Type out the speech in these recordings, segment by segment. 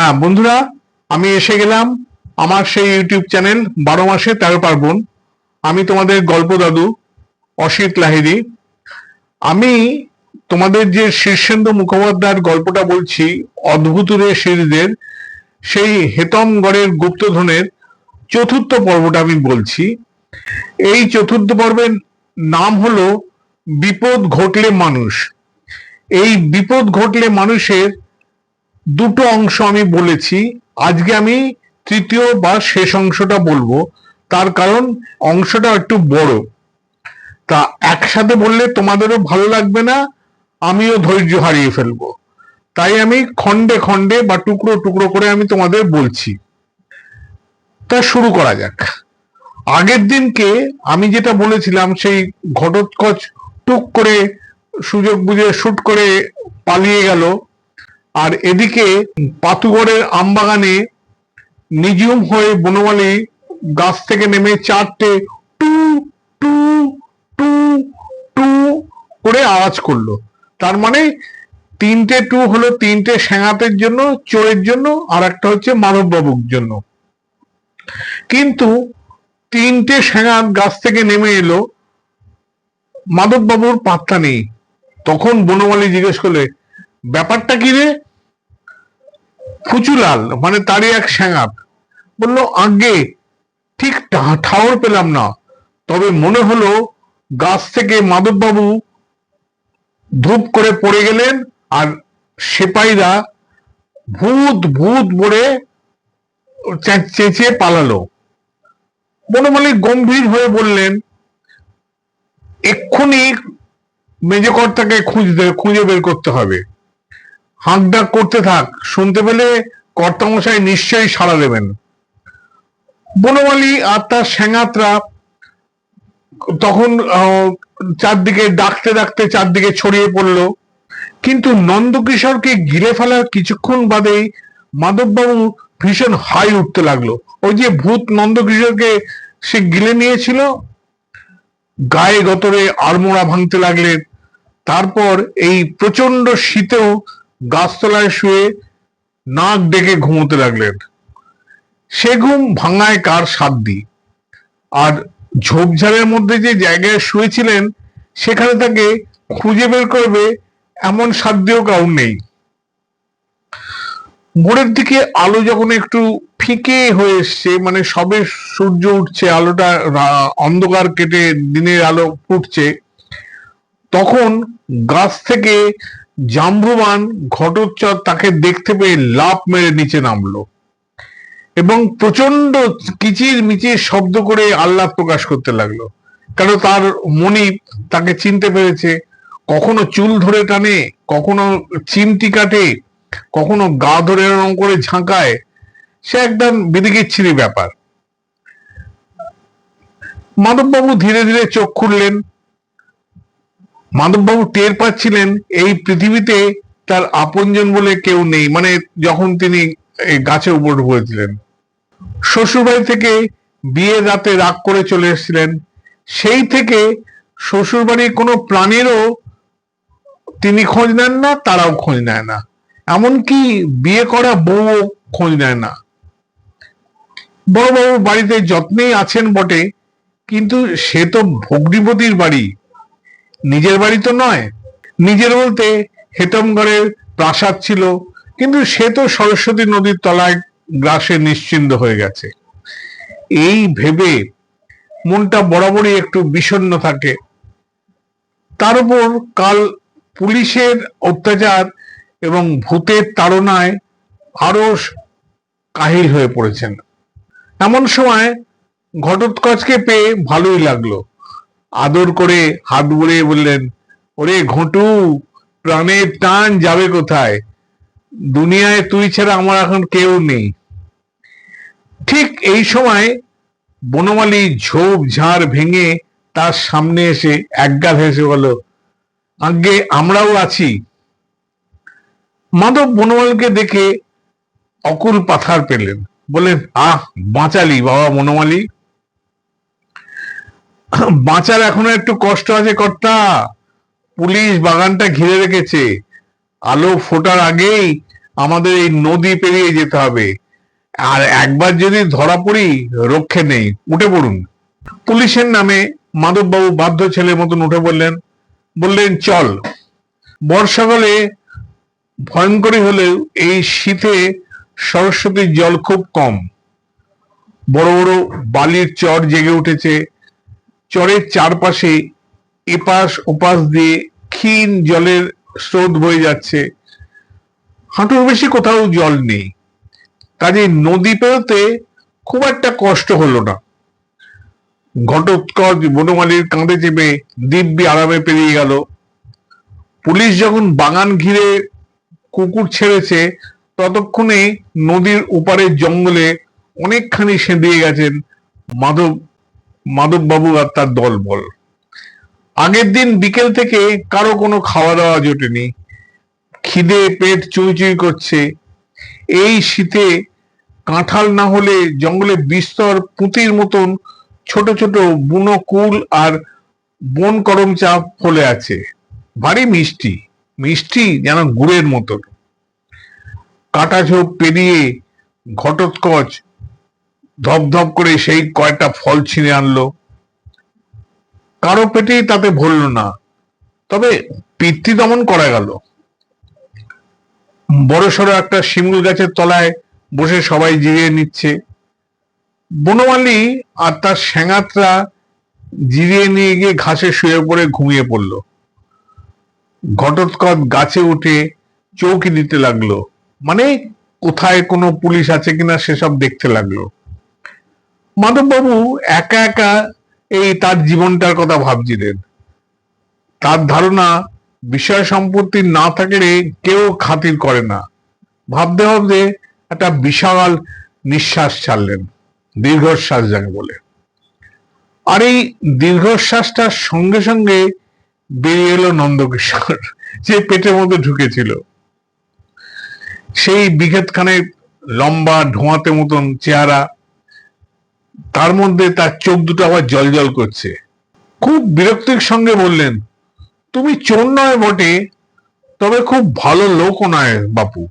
হ্যাঁ বন্ধুরা, আমি এসে গেলাম আমার সেই ইউটিউব চ্যানেল বারো মাসে তেরো পার্বণ। আমি তোমাদের গল্প দাদু, অসিত লাহিরি আমি তোমাদের যে শীর্ষেন্দু মুখোপাধ্যায়ের গল্পটা বলছি, অদ্ভুতুরে সিরিজের সেই হেতমগড়ের গুপ্তধনের চতুর্থ পর্বটা আমি বলছি। এই চতুর্থ পর্বের নাম হলো বিপদ ঘটলে মানুষ। এই বিপদ ঘটলে মানুষের দুটো অংশ আমি বলেছি। আজকে আমি তৃতীয় বা শেষ অংশটা বলব। তার কারণ অংশটা একটু বড়। তা একসাথে বললে তোমাদেরও ভালো লাগবে না, আমিও ধৈর্য হারিয়ে ফেলব। তাই আমি খণ্ডে খণ্ডে বা টুকরো টুকরো করে আমি তোমাদের বলছি। তা শুরু করা যাক। আগের দিনকে আমি যেটা বলেছিলাম, সেই ঘটোৎকচ টুক করে সুযোগ বুঝে শুট করে পালিয়ে গেল। আর এদিকে পাতুগড়ের আমবাগানে নিঝুম হয়ে বনমালী গাছ থেকে নেমে চারটে টু টু টু টু করে আওয়াজ করল। তার মানে তিনটে টু হলো তিনটে সেঙাতের জন্য, চোরের জন্য, আর একটা হচ্ছে মানব বাবুর জন্য। কিন্তু তিনটে সেঙাত গাছ থেকে নেমে এলো মাধব বাবুর পাত্তা নেই। তখন বনমালী জিজ্ঞেস করলে ব্যাপারটা কি রে? ফুচুলাল মানে তারই এক স্যাঙাত বলল আগে ঠিক ঠাওর পেলাম না। তবে মনে হলো গাছ থেকে মাধববাবু ধূপ করে পড়ে গেলেন আর সেপাইরা ভূত ভূত বলে চেঁচিয়ে পালালো। বনমালী গম্ভীর হয়ে বললেন, এক্ষুনি মেজকর্তাকে খুঁজতে, খুঁজে বের করতে হবে। হাঁক ডাক করতে থাক, শুনতে পেলে কর্তামশাই নিশ্চয়ই সাড়া দেবেন। বনমালী আর তার স্যাঙাতরা তখন চারদিকে ডাকতে ডাকতে চারদিকে ছড়িয়ে পড়ল। কিন্তু নন্দকিশোরকে গিলে ফেলার কিছুক্ষণ বাদেই মাধববাবু ভীষণ হাই উঠতে লাগল। ওই যে ভূত নন্দকিশোরকে সে গিলে নিয়েছিল, গায়ে গতরে আড়মোড়া ভাঙতে লাগলেন তারপর এই প্রচণ্ড শীতেও গাছতলায় শুয়ে নাক ডেকে ঘুমোতে লাগলেন। সে ঘুম ভাঙায় কার সাধ্যি? আর ঝোপঝাড়ের মধ্যে যে জায়গায় শুয়েছিলেন, সেখানে তাকে খুঁজে বের করবে এমন সাধ্যও কাউর নেই। ভোরের দিকে আলো যখন একটু ফিকে হয়ে এসছে মানে সবে সূর্য উঠছে, আলোটা অন্ধকার কেটে দিনের আলো ফুটছে, তখন গাছ থেকে জাম্বুবান ঘটোৎচর তাকে দেখতে পেয়ে লাফ মেরে নিচে নামলো এবং প্রচণ্ড কিচির মিচির শব্দ করে আহ্লাদ প্রকাশ করতে লাগল। কারণ তার মনি তাকে চিনতে পেরেছে? কখনো চুল ধরে টানে, কখনো চিমটি কাটে, কখনো গা ধরে এরকম করে ঝাঁকায়। সে একদম বিদিকিচ্ছিরি ব্যাপার। মাধববাবু ধীরে ধীরে চোখ খুললেন। মাধববাবু টের পাচ্ছিলেন এই পৃথিবীতে তার আপনজন বলে কেউ নেই। মানে যখন তিনি গাছে উপর হয়েছিলেন শ্বশুরবাড়ি থেকে বিয়ের রাতে রাগ করে চলে এসেছিলেন। সেই থেকে শ্বশুরবাড়ির কোনো প্রাণীরও তিনি খোঁজ নেন না, তারাও খোঁজ নেয় না। এমনকি বিয়ে করা বউ খোঁজ নেয় না। বড়বাবু বাড়িতে যত্নেই আছেন বটে, কিন্তু সে তো ভগ্নিপতির বাড়ি। নিজের বাড়ি তো নয়। নিজের বলতে হেতমগড়ের প্রাসাদ ছিল, কিন্তু সে তো সরস্বতী নদীর তলায় গ্রাসে নিশ্চিন্ত হয়ে গেছে। এই ভেবে মনটা বরাবরই একটু বিষণ্ণ থাকে। তার উপর কাল পুলিশের অত্যাচার এবং ভূতের তাড়নায় আরও কাহিল হয়ে পড়েছেন। এমন সময় ঘটোৎকচকে পেয়ে ভালোই লাগল। আদর করে হাত বুড়িয়ে বললেন, ওরে ঘটু প্রাণের টান যাবে কোথায়? দুনিয়ায় তুই ছাড়া আমার এখন কেউ নেই। ঠিক এই সময় বনমালী ঝোপ ঝাড় ভেঙে তার সামনে এসে একগাল হেসে বলল আগে আমরাও আছি। মাধব বনমালীকে দেখে অকুল পাথার পেলেন। বললেন, আহ, বাঁচালি বাবা বনমালী। বাঁচার এখনও একটু কষ্ট আছে কর্তা। পুলিশ বাগানটা ঘিরে রেখেছে। আলো ফোটার আগেই আমাদের এই নদী পেরিয়ে যেতে হবে। আর একবার যদি ধরা পড়ি, রক্ষে নেই। উঠে পড়ুন। পুলিশের নামে মাধববাবু বাধ্য ছেলের মতন উঠে বললেন বললেন, চল। বর্ষাকালে ভয়ঙ্করী হলেও এই শীতে সরস্বতীর জল খুব কম। বড় বড় বালির চর জেগে উঠেছে। চরের চারপাশে এপাশ ওপাশ দিয়ে ক্ষীণ জলের স্রোত বয়ে যাচ্ছে। হাঁটুর বেশি কোথাও জল নেই। কাজে নদী পেরোতে খুব একটা কষ্ট হলো না। ঘটোৎকচ বনমালীর কাঁধে চেপে দিব্যি আরামে পেরিয়ে গেল। পুলিশ যখন বাগান ঘিরে কুকুর ছেড়েছে, ততক্ষণে নদীর ওপারের জঙ্গলে অনেকখানি সেঁধিয়ে গেছেন মাধব মাধব বাবু আর তার দলবল। আগের দিন বিকেল থেকে কারও কোনো খাওয়া দাওয়া জোটেনি। খিদে পেট চুই চুই করছে। এই শীতে কাঁঠাল না হলে জঙ্গলে বিস্তর পুঁতির মতন ছোট ছোট বুনো কুল আর বন করম চা ফলে আছে। ভারী মিষ্টি মিষ্টি যেন গুড়ের মতন। কাটা ঝোপ পেরিয়ে ঘটোৎকচ ধপধপ করে সেই কয়টা ফল ছিঁড়ে আনলো। কারও পেটেই তাতে ভরল না। তবে পিতৃ দমন করা গেল। বড়সড় একটা শিমুল গাছের তলায় বসে সবাই জিরিয়ে নিচ্ছে। বনমালী আর তার স্যাঙাতরা জিরিয়ে নিয়ে গিয়ে ঘাসে শুয়ে পড়ে ঘুমিয়ে পড়ল। ঘটোৎকচ গাছে উঠে চৌকি দিতে লাগল। মানে কোথায় কোনো পুলিশ আছে কিনা সেসব দেখতে লাগল। মাধববাবু একা একা এই তার জীবনটার কথা ভাবছিলেন। তার ধারণা, বিষয় সম্পত্তি না থাকলে কেউ খাতির করে না। ভাবতে ভাবতে একটা বিশাল নিঃশ্বাস ছাড়লেন, দীর্ঘশ্বাস যাকে বলে। আর এই দীর্ঘশ্বাসটার সঙ্গে সঙ্গে বেরিয়ে এলো নন্দকিশোর, যে পেটের মধ্যে ঢুকেছিল। সেই বিঘেতখানে লম্বা ধোঁয়াতে মতন চেহারা তার মধ্যে তার চোখ দুটো আবার জল জল করছে। খুব বিরক্তির সঙ্গে বললেন, তুমি চোর নয় বটে, তবে খুব ভালো লোকও নয় বাপু।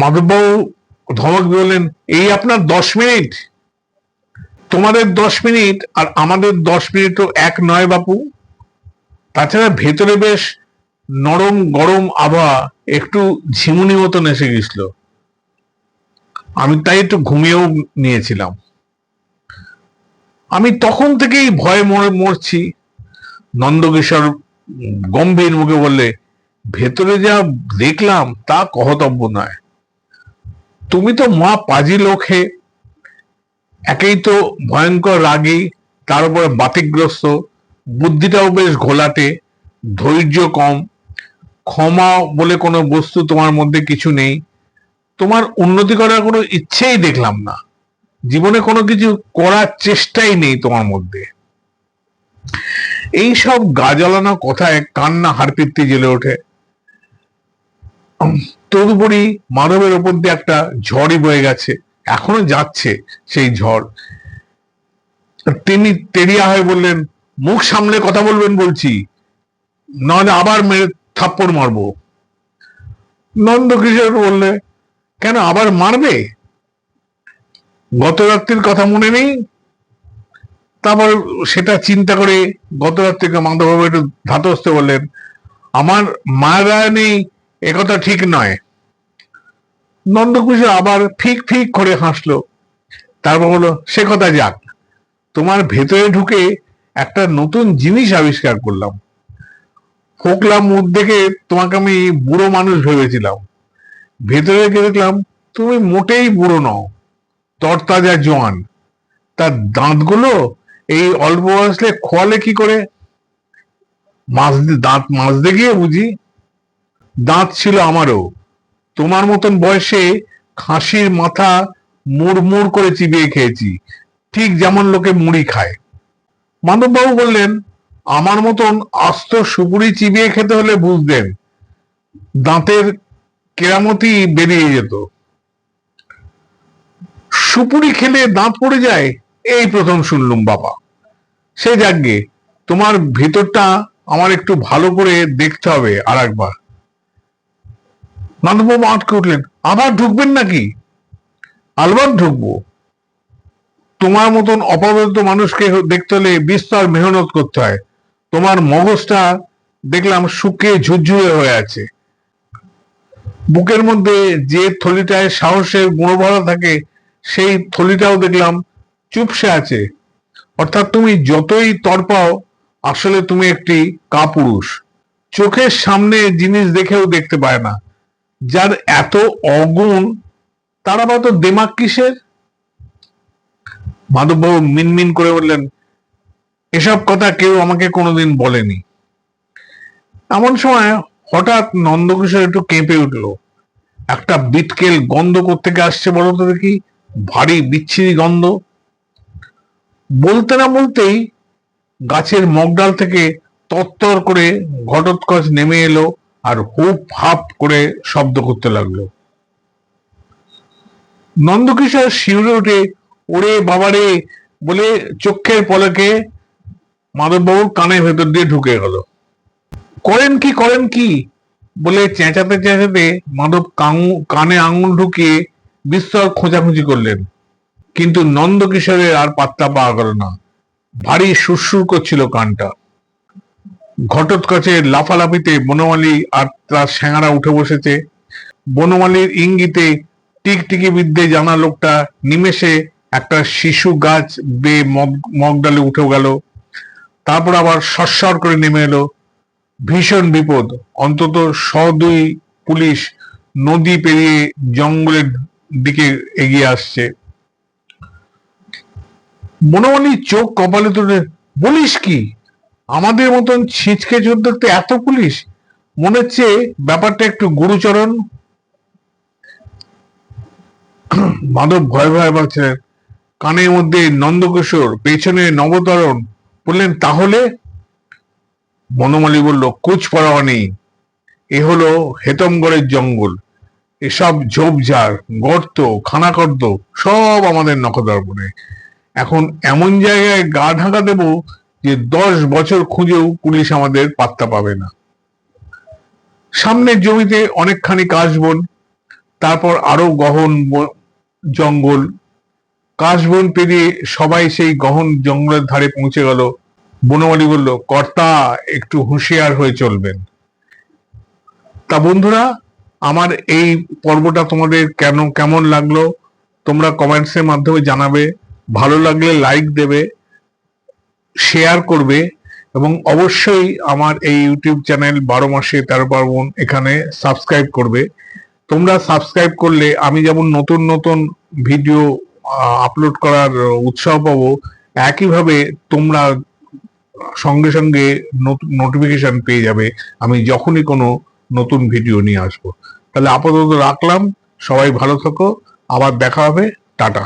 মাধববাবু ধমক বললেন, এই আপনার দশ মিনিট। তোমাদের দশ মিনিট আর আমাদের দশ মিনিটও এক নয় বাপু। তাছাড়া ভেতরে বেশ নরম গরম আবহাওয়া একটু ঝিমুনি মতন এসে গেছিল। আমি তাই একটু ঘুমিয়েও নিয়েছিলাম। আমি তখন থেকেই ভয়ে মরে, মরছি। নন্দকিশোর গম্ভীর মুখে বললে, ভেতরে যা দেখলাম তা কহতব্য নয়। তুমি তো মা পাজি লোক একেই তো ভয়ঙ্কর রাগী, তার উপরে বাতিগ্রস্ত। বুদ্ধিটাও বেশ ঘোলাটে, ধৈর্য কম। ক্ষমা বলে কোনো বস্তু তোমার মধ্যে কিছু নেই। তোমার উন্নতি করার কোনো ইচ্ছেই দেখলাম না। জীবনে কোনো কিছু করার চেষ্টাই নেই তোমার মধ্যে। এই সব গা জ্বালানো কথায় কান্না হারপিত্তি জেলে ওঠে। তদুপরি মানবের ওপর দিয়ে একটা ঝড়ই বয়ে গেছে, এখনও যাচ্ছে সেই ঝড়। তিনি তেরিয়া হয়ে বললেন, মুখ সামলে কথা বলবেন বলছি, নাহলে আবার মেরে থাপ্পড় মারবো। নন্দকিশোর বললে কেন আবার মারবে? গত রাত্রির কথা মনে নেই। তারপর সেটা চিন্তা করে গত রাত্রিকে মাধববাবু একটু ধাতস্থ বললেন। আমার মায়েরা নেই একথা ঠিক নয়। নন্দকুশ আবার ফিক ফিক করে হাসলো। তারপর বলল, সে কথা যাক। তোমার ভেতরে ঢুকে একটা নতুন জিনিস আবিষ্কার করলাম। ফোকলা মুখ দেখে তোমাকে আমি বুড়ো মানুষ ভেবেছিলাম। ভেতরে গিয়ে দেখলাম, তুমি মোটেই বুড়ো নও, তরতাজা জোয়ান। তার দাঁতগুলো এই অল্প বয়সে খোয়ালে কি করে? মাছ দাঁত মাজতে গিয়ে বুঝি, দাঁত ছিল আমারও। তোমার মতন বয়সে খাসির মাথা মুড়মুড় করে চিবিয়ে খেয়েছি, ঠিক যেমন লোকে মুড়ি খায়। মাধববাবু বললেন, আমার মতন আস্ত সুপুরি চিবিয়ে খেতে হলে বুঝতেন। দাঁতের কেরামতি বেরিয়ে যেত। সুপুরি খেলে দাঁত পড়ে যায়, এই প্রথম শুনলুম বাবা। সে যাকে তোমার ভেতরটা আমার একটু ভালো করে দেখতে হবে আর একবার। নন্দবাবু আটকে উঠলেন, আবার ঢুকবেন নাকি? আলবাত ঢুকবো। তোমার মতন অপরাধিত মানুষকে দেখতে হলে বিস্তর মেহনত করতে হয়। তোমার মগজটা দেখলাম শুকিয়ে ঝুরঝুরে হয়ে আছে। বুকের মধ্যে যে থলিটায় সাহসের গুঁড়ো গুণভরা থাকে, সেই থলিটাও দেখলাম চুপসে আছে। অর্থাৎ তুমি যতই তরপাও আসলে তুমি একটি কাপুরুষ। চোখের সামনে জিনিস দেখেও দেখতে পায় না। যার এত অগুণ, তার আবার তো দেমাক কিসের? মাধববাবু মিনমিন করে বললেন, এসব কথা কেউ আমাকে কোনোদিন বলেনি। এমন সময় হঠাৎ নন্দকিশোর একটু কেঁপে উঠল। একটা বিটকেল গন্ধ কোত্থেকে আসছে বলো তো দেখি। ভারী বিচ্ছিরি গন্ধ। বলতে না বলতেই গাছের মগডাল থেকে তত্তর করে ঘটোৎকচ নেমে এলো আর হুপ হাপ করে শব্দ করতে লাগল। নন্দকিশোর শিউরে উঠে, ওরে বাবারে! বলে চোখের পলকে মাধববাবুর কানের ভেতর দিয়ে ঢুকে গেল। করেন কি করেন কি? বলে চেঁচাতে চেঁচাতে মাধব কানে আঙুল ঢুকিয়ে বিস্তর খোঁজাখুঁজি করলেন। কিন্তু নন্দকিশোরের আর পাত্তা পাওয়া গেল না। ভারী সুরসুর করছিল কানটা। ঘটোৎকচে লাফালাফিতে বনমালী আর তার স্যাঙারা উঠে বসেছে। বনমালীর ইঙ্গিতে টিকটিকি বিদ্যে জানা লোকটা নিমেষে একটা শিশু গাছ বেয়ে মগ, মগডালে উঠে গেল। তারপর আবার সস্বর করে নেমে এলো। ভীষণ বিপদ। অন্তত শ দুই পুলিশ নদী পেরিয়ে জঙ্গলের দিকে এগিয়ে আসছে। বনমালী চোখ কপালে তুলে, বলিস কি? আমাদের মতন ছিচকে চোদ্দতে এত পুলিশ? মনে হচ্ছে ব্যাপারটা একটু গুরুচরণ। মাধব ভয় ভয় ভাবছিলেন কানের মধ্যে নন্দকিশোর, পেছনে নবতরণ বললেন, তাহলে বনমালী বলল কুচ পরোয়া নেই। এ হলো হেতমগড়ের জঙ্গল। এসব ঝোপঝাড়, গর্ত খানাকর্দ সব আমাদের নখদর্পণে। এখন এমন জায়গায় গা ঢাকা দেব যে দশ বছর খুঁজেও পুলিশ আমাদের পাত্তা পাবে না। সামনের জমিতে অনেকখানি কাশবন, তারপর আরও গহন জঙ্গল। কাশবন পেরিয়ে সবাই সেই গহন জঙ্গলের ধারে পৌঁছে গেল। বনমালী বলল, কর্তা, একটু হুঁশিয়ার হয়ে চলবেন। তা বন্ধুরা, আমার এই পর্বটা তোমাদের কেন, কেমন লাগল, তোমরা কমেন্টসের মাধ্যমে জানাবে। ভালো লাগলে লাইক দেবে শেয়ার করবে, এবং অবশ্যই আমার এই ইউটিউব চ্যানেল বারো মাসে তেরো পার্বণ এখানে সাবস্ক্রাইব করবে। তোমরা সাবস্ক্রাইব করলে আমি যেমন নতুন নতুন ভিডিও আপলোড করার উৎসাহ পাবো, একইভাবে তোমরা সঙ্গে সঙ্গে নোটিফিকেশন পেয়ে যাবে। আমি যখনই কোনো নতুন ভিডিও নিয়ে আসব। তাহলে আপাতত রাখলাম। সবাই ভালো থাকো। আবার দেখা হবে। টাটা।